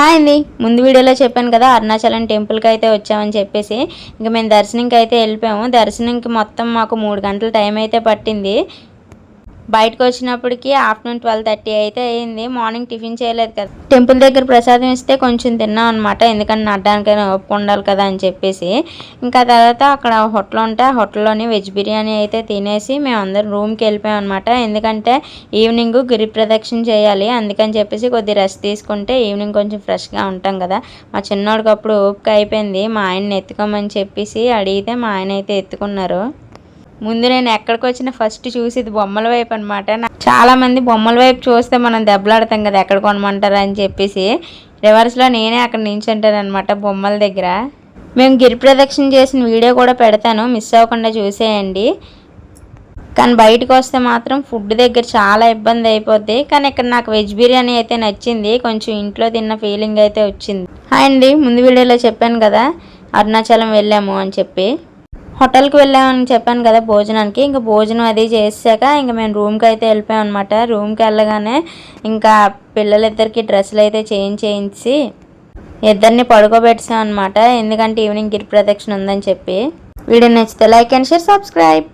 Hi అండి. ముందు వీడియోలో చెప్పాను కదా అరుణాచలం టెంపుల్కి అయితే వచ్చామని చెప్పేసి. ఇంకా మేము దర్శనంకి అయితే వెళ్ళిపోయాము. దర్శనంకి మొత్తం మాకు మూడు గంటల టైం అయితే పట్టింది. బయటకు వచ్చినప్పటికి ఆఫ్టర్నూన్ ట్వెల్వ్ థర్టీ అయితే అయింది మార్నింగ్ టిఫిన్ చేయలేదు కదా. టెంపుల్ దగ్గర ప్రసాదం ఇస్తే కొంచెం తిన్నాం అనమాట ఎందుకంటే నడ్డానికైనా ఒప్పు ఉండాలి కదా అని చెప్పేసి. ఇంకా తర్వాత అక్కడ హోటల్ ఉంటే ఆ హోటల్లోని వెజ్ బిర్యానీ అయితే తినేసి మేము అందరం రూమ్కి వెళ్ళిపోయాం అనమాట ఎందుకంటే ఈవినింగ్ గిరి ప్రదక్షిణ చేయాలి. అందుకని చెప్పేసి కొద్ది రెస్ట్ తీసుకుంటే ఈవినింగ్ కొంచెం ఫ్రెష్గా ఉంటాం కదా. మా చిన్నోడికి అప్పుడు ఓపిక అయిపోయింది. మా ఆయన్ని ఎత్తుకోమని చెప్పేసి అడిగితే మా ఆయన అయితే ఎత్తుకున్నారు. ముందు నేను ఎక్కడికి వచ్చినా ఫస్ట్ చూసేది బొమ్మల వైపు అనమాట చాలా మంది బొమ్మల వైపు చూస్తే మనం దెబ్బలాడతాం కదా ఎక్కడ కొనమంటారా అని చెప్పేసి రివర్స్లో నేనే అక్కడ నించుంటానమాట బొమ్మల దగ్గర. మేము గిరి ప్రదక్షిణ చేసిన వీడియో కూడా పెడతాను మిస్ అవ్వకుండా చూసేయండి. కానీ బయటకు వస్తే మాత్రం ఫుడ్ దగ్గర చాలా ఇబ్బంది అయిపోద్ది. కానీ ఇక్కడ నాకు వెజ్ బిర్యానీ అయితే నచ్చింది కొంచెం ఇంట్లో తిన్న ఫీలింగ్ అయితే వచ్చింది. హాయ్ అండి ముందు వీడియోలో చెప్పాను కదా అరుణాచలం వెళ్ళాము అని చెప్పి. హోటల్కి వెళ్ళామని చెప్పాను కదా భోజనానికి. ఇంకా భోజనం అది చేసాక ఇంకా మేము రూమ్కి అయితే వెళ్ళిపోయాం అనమాట రూమ్కి వెళ్ళగానే ఇంకా పిల్లలిద్దరికి డ్రెస్సులు అయితే చేంజ్ చేయించి ఇద్దరిని పడుకోబెట్టాం అనమాట ఎందుకంటే ఈవినింగ్ గిరి ప్రదక్షిణ ఉందని చెప్పి. వీడియో నచ్చితే లైక్ అండ్ షేర్ సబ్స్క్రైబ్.